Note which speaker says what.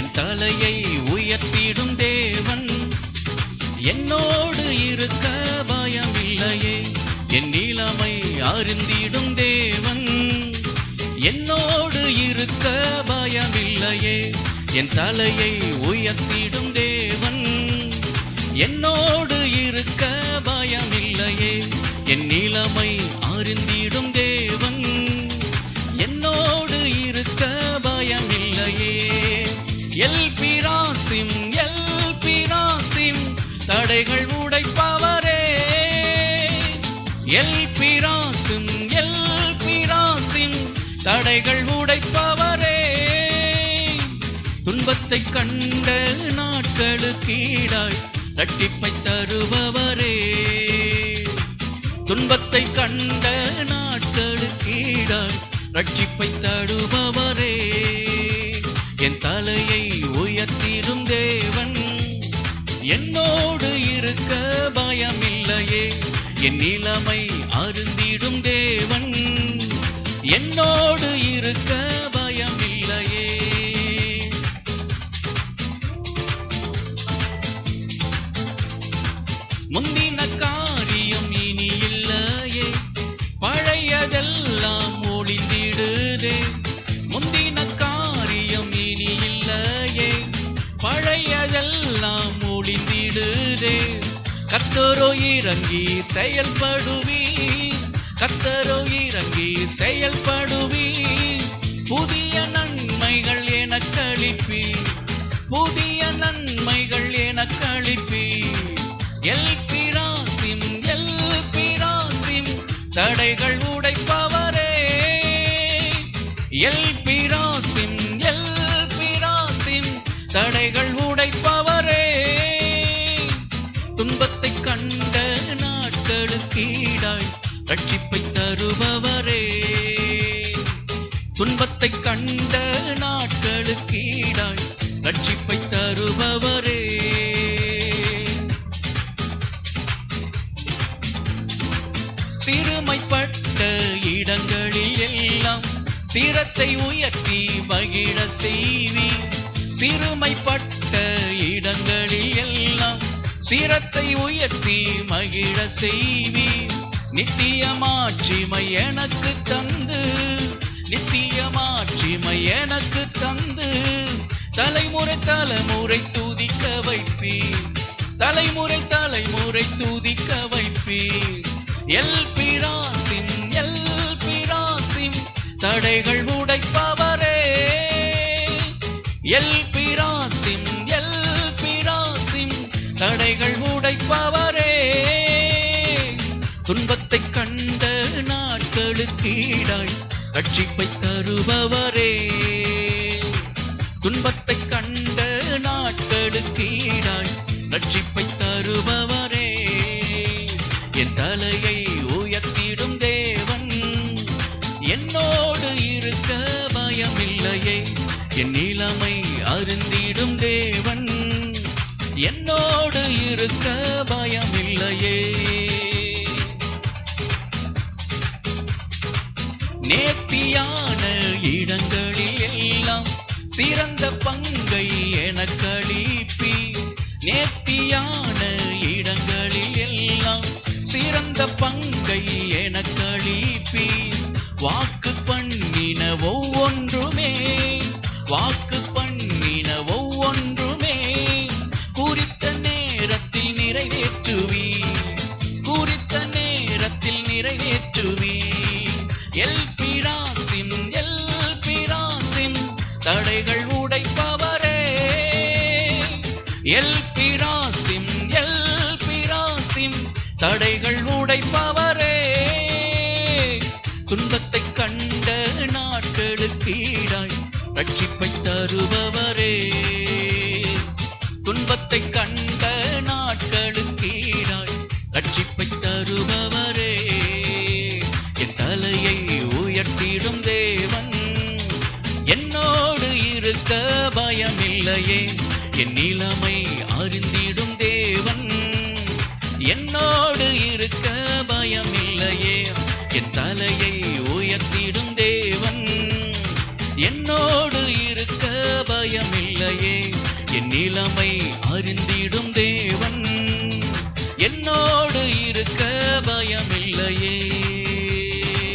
Speaker 1: என் தலையை உயர்த்திடும் தேவன். என்னோடு இருக்க பயமில்லையே. என் நீளமை அருந்திடும் தேவன். என்னோடு இருக்க பயமில்லையே. என் தலையை உயர்த்திடும் தேவன். என்னோடு இருக்க பயமில்லை. தடைகள் உடைப்பவரே. எல் பிராசும் எல் பிராசின் தடைகள் உடைப்பவரே. துன்பத்தை கண்ட நாட்களுக்கீடாய் ரட்டிப்பை தருபவரே. துன்பத்தை கண்ட நாட்களுக்கீடாய் ரட்சிப்பை தடுபவரே இளமை அருந்திடும் தேவன். என்னோடு இருக்க பயமில்லையே. முந்தின காரியம் இனி இல்லையே பழையதெல்லாம் ஒளிந்திடுதே. கத்தரோ இறங்கி செயல்படுவி கத்தரோ இறங்கி செயல்படுவி புதிய நன்மைகள் என எனக்களிப்பி புதிய நன்மைகள் என எனக்களிப்பி எல் பிராசிம் எல் பிராசிம் தடைகள் உடைப்பவரே. எல் பிராசிம் எல் பிராசிம் தடைகள் கீழாய் ரட்சிப்பை தருபவரே. துன்பத்தை கண்ட நாட்களுக்கீடாய் ரட்சிப்பை தருபவரே. சிறுமைப்பட்ட இடங்களில் எல்லாம் சிரசை உயர்த்தி மகிழ செய்வி சிறுமைப்பட்ட இடங்களில் எல்லாம் சீரத்தை உயர்த்தி மகிழ செய்வி. நித்திய மாட்சிமை எனக்கு தந்து. நித்திய மாட்சிமை எனக்கு தந்து. தலைமுறை தலைமுறை தூதிக்க வைப்பி தலைமுறை தலைமுறை தூதிக்க வைப்பி எல் பிராசிம் எல் பிராசிம் தடைகள் தடைகள் உடைப்பவரே. துன்பத்தை கண்ட நாட்களுக்கீடாய் ரட்சிப்பை தருபவரே. இருக்க இருக்க பயமில்லையே. நேர்த்தியான இடங்களில் எல்லாம் சிறந்த பங்கை எனக்களிப்பி நேர்த்தியான இடங்களில் எல்லாம் சிறந்த பங்கை எனக்களிப்பி வாக்கு பண்ணின ஒவ்வொன்றுமே வாக்கு தடைகள் உடைப்பவரே. எல் பிராசிம் எல் பிராசிம் தடைகள் உடைப்பவரே. துன்பத்தை கண்ட நாட்களுக்கீடாய் ரட்சிப்பை தருபவர். என்னோடு இருக்க பயம் இல்லையே என் தலையை உயர்த்திடும் தேவன். என்னோடு இருக்க பயம் இல்லையே